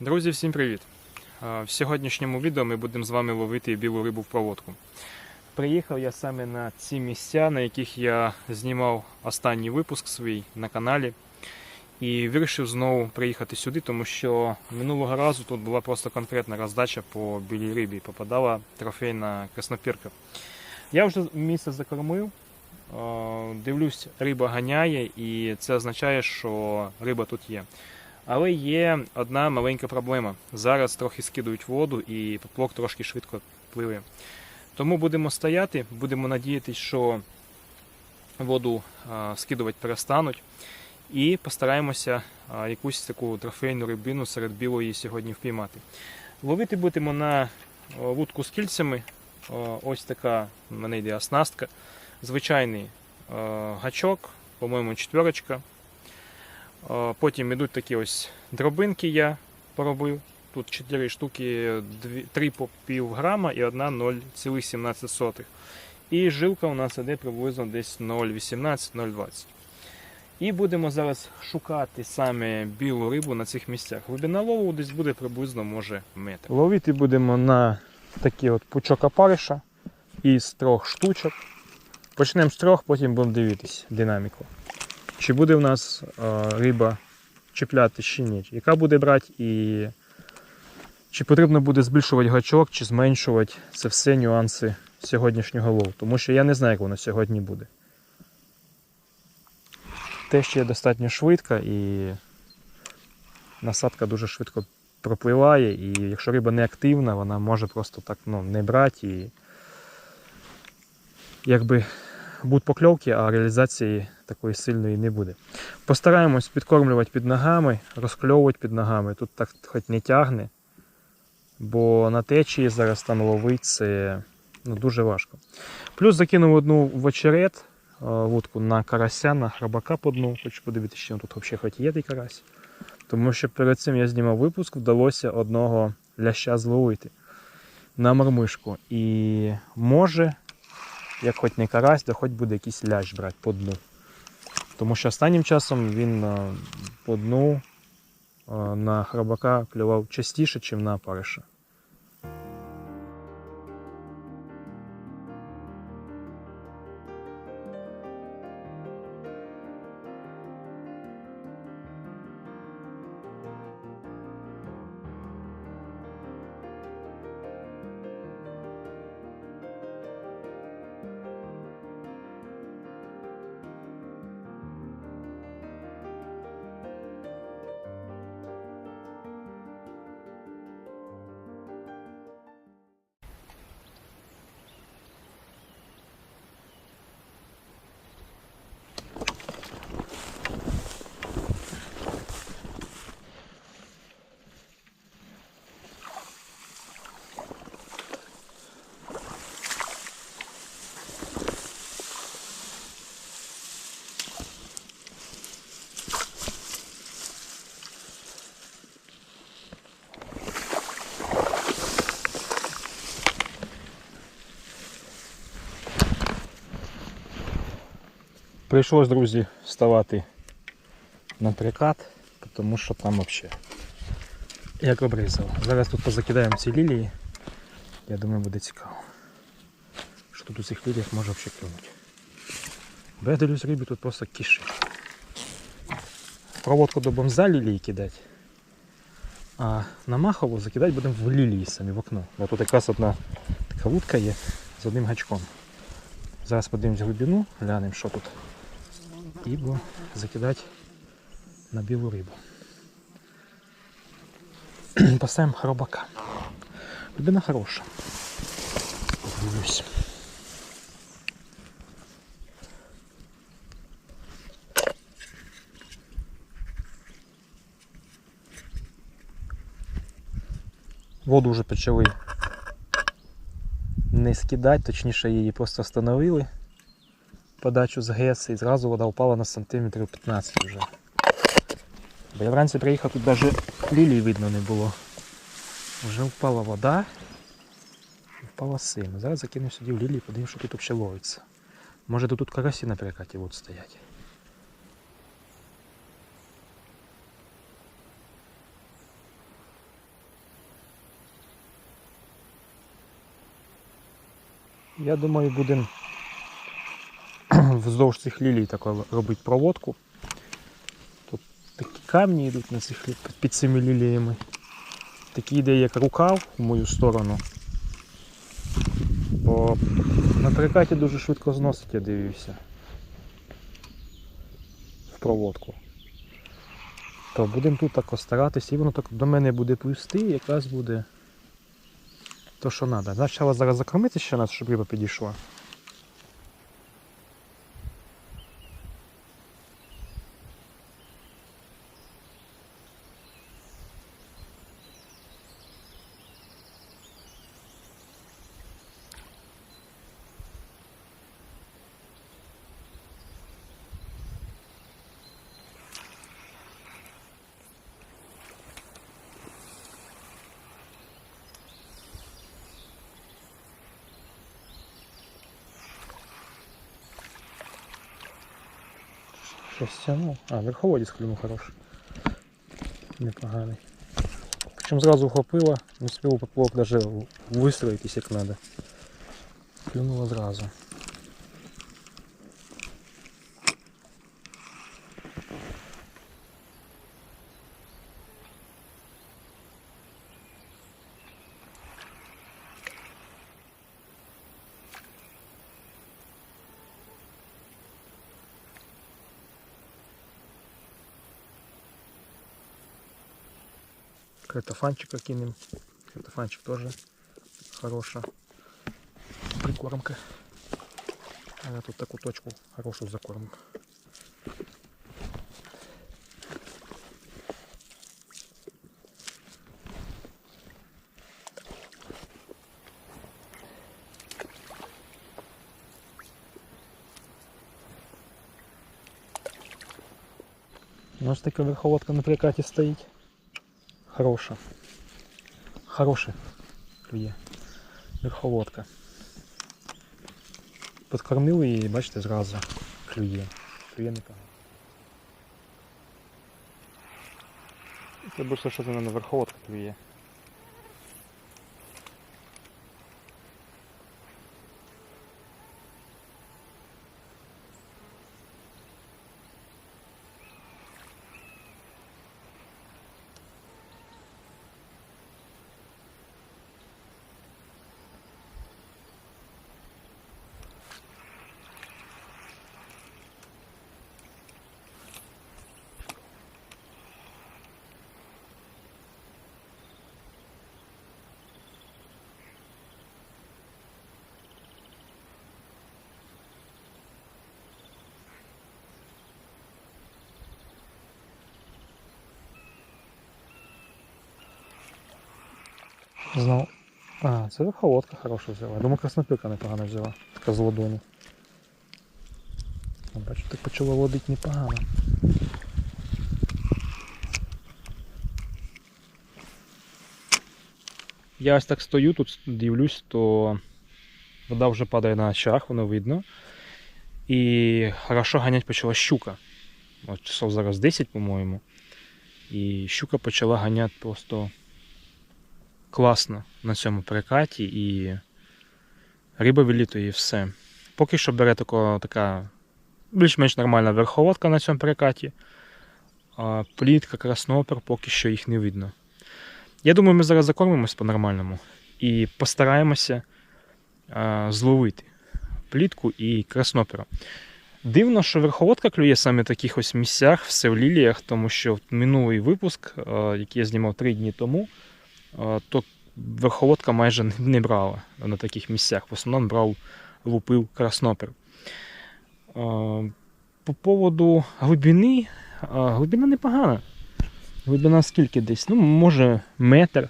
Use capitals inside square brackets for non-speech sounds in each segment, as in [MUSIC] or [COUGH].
Друзі, всім привіт! В сьогоднішньому відео ми будемо з вами ловити білу рибу в проводку. Приїхав я саме на ці місця, на яких я знімав останній випуск свій на каналі. І вирішив знову приїхати сюди, тому що минулого разу тут була просто конкретна роздача по білій рибі. Попадала трофейна краснопірка. Я вже місце закормив. Дивлюсь, риба ганяє, і це означає, що риба тут є. Але є одна маленька проблема. Зараз трохи скидують воду і поплавок трошки швидко пливе. Тому будемо стояти, будемо надіятися, що воду скидувати перестануть. І постараємося якусь таку трофейну рибину серед білої сьогодні впіймати. Ловити будемо на вудку з кільцями. Ось така в мене йде оснастка. Звичайний гачок, по-моєму, четверочка. Потім йдуть такі ось дробинки я поробив. Тут 4 штуки, 3 по пів грама і одна 0,17. І жилка у нас іде приблизно десь 0,18-0,20. І будемо зараз шукати саме білу рибу на цих місцях. Глибина лову десь буде приблизно може метр. Ловити будемо на такий от пучок опариша із трьох штучок. Почнемо з трьох, потім будемо дивитись динаміку чи буде в нас е, риба чіпляти чи ні, яка буде брати і чи потрібно буде збільшувати гачок, чи зменшувати. Це все нюанси сьогоднішнього лову. Тому що я не знаю, як воно сьогодні буде. Те, є достатньо швидко і насадка дуже швидко пропливає, і якщо риба не активна, вона може просто так ну, не брати і якби будуть покльовки, а реалізації такої сильної не буде. Постараємось підкормлювати під ногами, розкльовувати під ногами. Тут так хоч не тягне, бо на течії зараз там ловити це ну, дуже важко. Плюс закинув одну в очерет е, вудку на карася, на храбака по дну. Хочу подивитися, чи тут взагалі хоч є той карась. Тому що перед цим я знімав випуск, вдалося одного ляща зловити на мормишку. І може як хоч не карась, то хоч буде якийсь лящ брати по дну. Тому що останнім часом він е, по дну е, на храбака клював частіше, ніж на париша. Прийшлось, друзі, вставати на прикат, тому що там взагалі як обрізало. Зараз тут позакидаємо ці лілії. Я думаю, буде цікаво. Що тут у цих ліліях може взагалі клюнути. Бо я дивлюсь рибі тут просто кишить. Проводку до бомза лілії кидати. А на махову закидати будемо в лілії самі в окно. Бо тут якраз одна така вудка є з одним гачком. Зараз подивимось глибину, глянемо, що тут. І будемо закидати на білу рибу. [CLEARS THROAT] Поставимо хробака. Глибина хороша. Подивлюсь. Воду вже почали не скидати, точніше її просто встановили подачу з ГЕС і зразу вода впала на сантиметрів 15 вже. Бо я вранці приїхав, тут навіть лілії видно не було. Вже впала вода впала сильно. Зараз закинув сюди в лілії, подивимось, що тут вообще ловиться. Може тут карасі на перекаті от стоять. Я думаю, будемо вздовж цих лілій тако робити проводку. Тут такі камні йдуть на цих під цими ліліями. Такий йде як рукав в мою сторону. Бо на перекаті дуже швидко зносить, я дивився. В проводку. То будемо тут так старатися, і воно так до мене буде пусти, якраз буде то, що треба. Спочатку зараз закормити ще нас, щоб риба підійшла. Щось тянув. А, верховодець клюнув хороший. Непоганий. Причому зразу вхопила, не успів поплавок навіть вистроїтись як треба. Клюнуло зразу. Картофанчика кинем. Картофанчик тоже хорошая прикормка. А я тут такую точку хорошую закормку. У нас така верховодка на прикаті стоїть. Хороша. Хороша клює. Верховодка. Подкормили її, бачите, зразу клює. Клює непогано. Це більше що на верховодка клює. Знов. А, це верховодка хороша взяла. Я думаю, краснопірка непогано взяла. Така з ладоні. Бачу, так почала водити непогано. Я ось так стою, тут дивлюсь, то вода вже падає на очах, воно видно. І хорошо ганять почала щука. От часов зараз 10, по-моєму. І щука почала ганяти просто класно на цьому перекаті і риба вилітує і все. Поки що бере тако, така більш-менш нормальна верховодка на цьому перекаті. А плітка, краснопер, поки що їх не видно. Я думаю, ми зараз закормимось по-нормальному і постараємося а, зловити плітку і краснопера. Дивно, що верховодка клює саме в таких ось місцях, все в ліліях, тому що минулий випуск, який я знімав три дні тому, то верховодка майже не- брала на таких місцях. В основному брав лупив краснопер. По поводу глибини, глибина непогана. Глибина скільки десь? Ну, може, метр.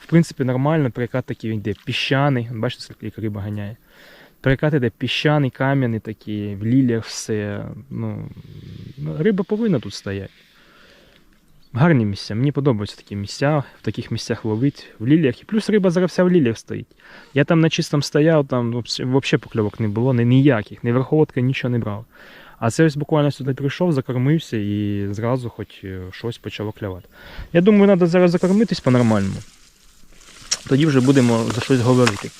В принципі, нормально, перекат такий він йде піщаний. Бачите, скільки риба ганяє. Перекат іде піщаний, кам'яний такий, в лілях все. Ну, риба повинна тут стояти. Гарні місця. Мені подобаються такі місця, в таких місцях ловить в ліліях. І плюс риба зараз вся в ліліях стоїть. Я там на чистому стояв, там взагалі покльовок не було, ніяких, ні верховодка, нічого не брав. А це ось буквально сюди прийшов, закормився і зразу хоч е, щось почало клявати. Я думаю, треба зараз закормитись по-нормальному. Тоді вже будемо за щось говорити.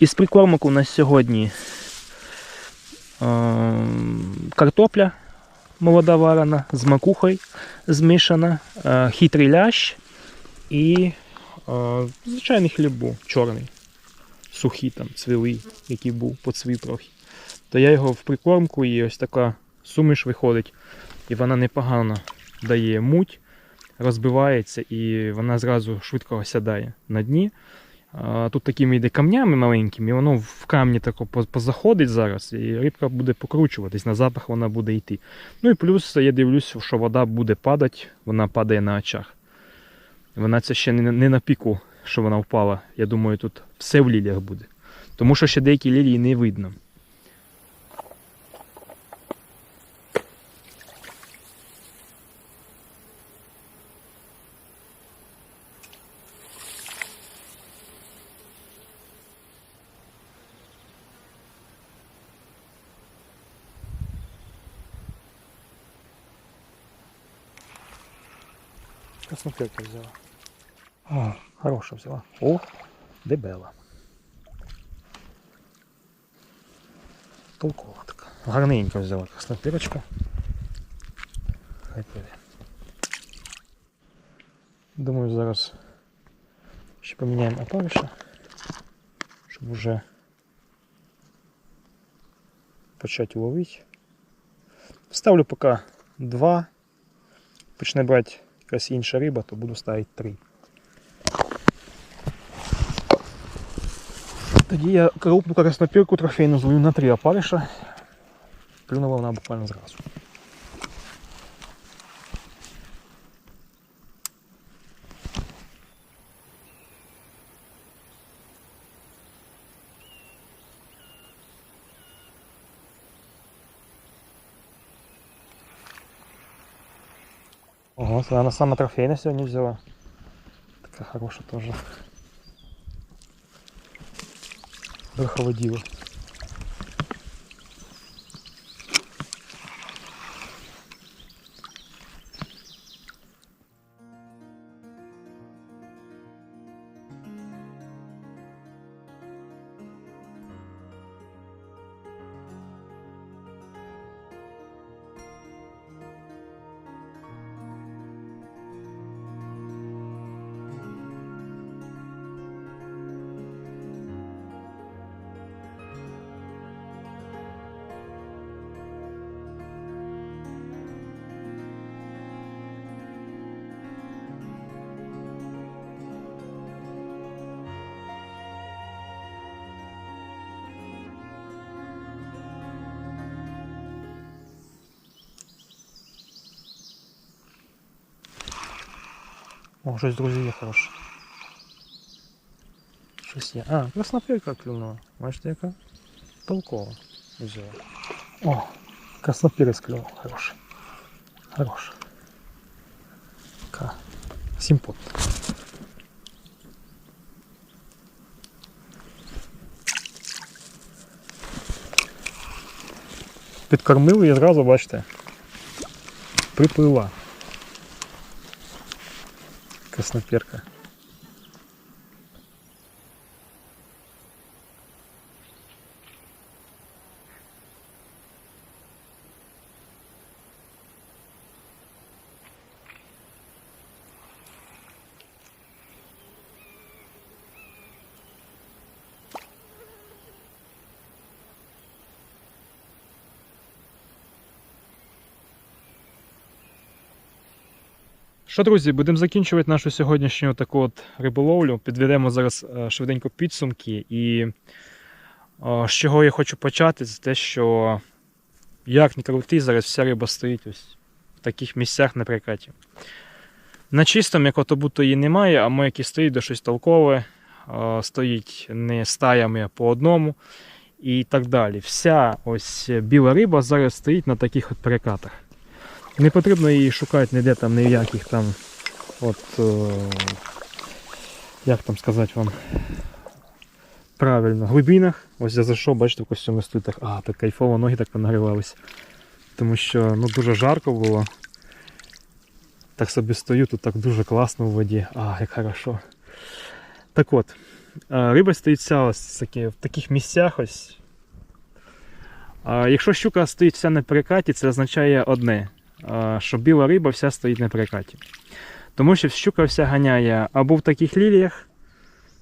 Із прикормок у нас сьогодні е, картопля молода варена з макухою змішана, е, хитрий лящ і е, звичайний хліб був чорний, сухий там, цвілий, який був, поцвів трохи. То я його в прикормку і ось така суміш виходить, і вона непогано дає муть, розбивається і вона зразу швидко осядає на дні. Тут такими йде камнями маленькими, і воно в камні тако позаходить зараз, і рибка буде покручуватись, на запах вона буде йти. Ну і плюс я дивлюсь, що вода буде падати, вона падає на очах. Вона це ще не на піку, що вона впала. Я думаю, тут все в ліліях буде. Тому що ще деякі лілії не видно. Краснопірка взяла. О, хороша взяла. О, дебела. Толкова така. Гарненько взяла краснопірочка. Хай піде. Думаю, зараз ще поміняємо опариша, щоб вже почати ловити. Ставлю поки два. Почне брати якась інша риба, то буду ставити три. Тоді я крупну краснопірку трофейну зловив на три опариша. Клюнула вона буквально зразу. Ого, она сама трофейная сегодня взяла. Такая хорошая тоже. Верховоділа. О, щось друзі є хороше. Щось є. А, краснопірка клюнула. Бачите, яка? Толкова взяла. О, краснопірець клюнув. Хороший. Хороший. Така. Симпот. Підкормили і зразу, бачите, приплила. Краснопірка. Що, друзі, будемо закінчувати нашу сьогоднішню таку от риболовлю. Підведемо зараз е, швиденько підсумки. І е, з чого я хочу почати, це те, що як не крути, зараз вся риба стоїть ось в таких місцях на прикаті. На чистому, як ото будто її немає, а мойки стоїть до щось толкове, е, стоїть не стаями, а по одному. І так далі. Вся ось біла риба зараз стоїть на таких от перекатах. Не потрібно її шукати ніде там ні в яких там. От, е, як там сказати вам правильно, глибинах. Ось я зайшов, бачите, в костюмі стою так, а, так кайфово, ноги так понагрівались. Тому що ну, дуже жарко було. Так собі стою, тут так дуже класно в воді. А, як хорошо. Так от, Е, Риба стоїть вся ось такі, в таких місцях ось. Якщо щука стоїть вся на перекаті, це означає одне, що біла риба вся стоїть на перекаті. Тому що щука вся ганяє або в таких ліліях,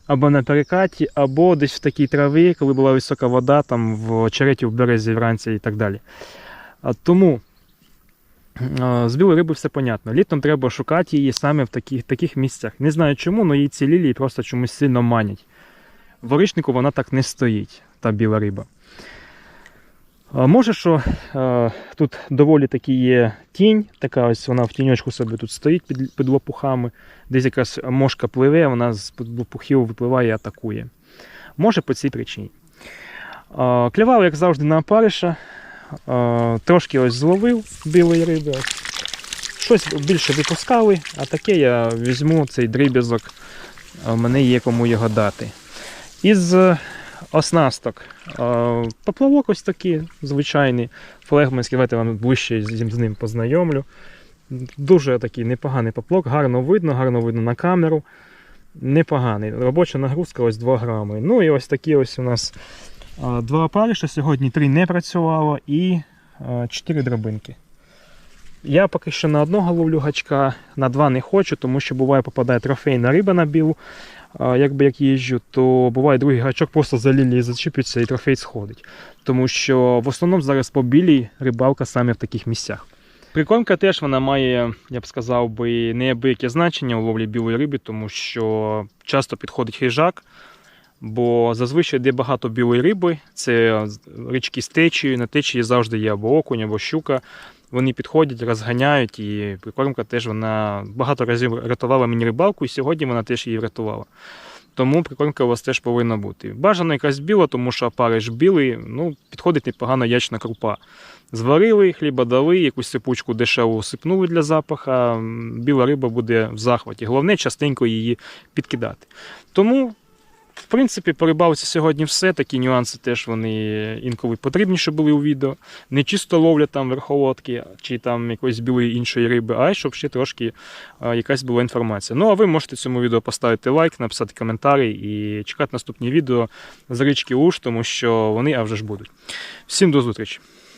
або на перекаті, або десь в такій траві, коли була висока вода, там в очереті в березі вранці і так далі. Тому з білої риби все понятно. Літом треба шукати її саме в таких, таких місцях. Не знаю чому, але її ці лілії просто чомусь сильно манять. В оричнику вона так не стоїть, та біла риба. Може, що е, тут доволі таки є тінь, така ось вона в тіньочку собі тут стоїть під, під лопухами, десь якась мошка пливе, вона з під лопухів випливає і атакує. Може по цій причині. Клював, як завжди, на опариша. Трошки ось зловив білої риби. Щось більше випускали, а таке я візьму цей дріб'язок, мене є кому його дати. Із оснасток. Поплавок ось такий, звичайний, флегманський, давайте вам ближче з ним познайомлю. Дуже такий непоганий поплавок, гарно видно, гарно видно на камеру. Непоганий. Робоча нагрузка ось 2 грами. Ну і ось такі ось у нас два опариша. Сьогодні три не працювало і 4 драбинки. Я поки що на одного ловлю гачка, на два не хочу, тому що буває попадає трофейна риба на білу. Якби як їжджу, то буває другий гачок просто за лілії зачіпиться і трофей сходить. Тому що в основному зараз по білій рибалка саме в таких місцях. Прикормка теж вона має, я б сказав би, неабияке значення у ловлі білої риби, тому що часто підходить хижак. Бо зазвичай де багато білої риби, це річки з течією, на течії завжди є або окунь, або щука. Вони підходять, розганяють, і прикормка теж вона багато разів рятувала мені рибалку, і сьогодні вона теж її врятувала. Тому прикормка у вас теж повинна бути. Бажано якась біла, тому що опариш білий, ну, підходить непогано ячна крупа. Зварили, хліба дали, якусь сипучку дешеву сипнули для запаха, біла риба буде в захваті. Головне частенько її підкидати. Тому в принципі, по рибалці сьогодні все. Такі нюанси теж вони інколи потрібніше були у відео. Не чисто ловля там верховодки чи там якоїсь білої іншої риби, а й щоб ще трошки а, якась була інформація. Ну а ви можете цьому відео поставити лайк, написати коментарі і чекати наступні відео з річки Уж, тому що вони а вже ж будуть. Всім до зустрічі!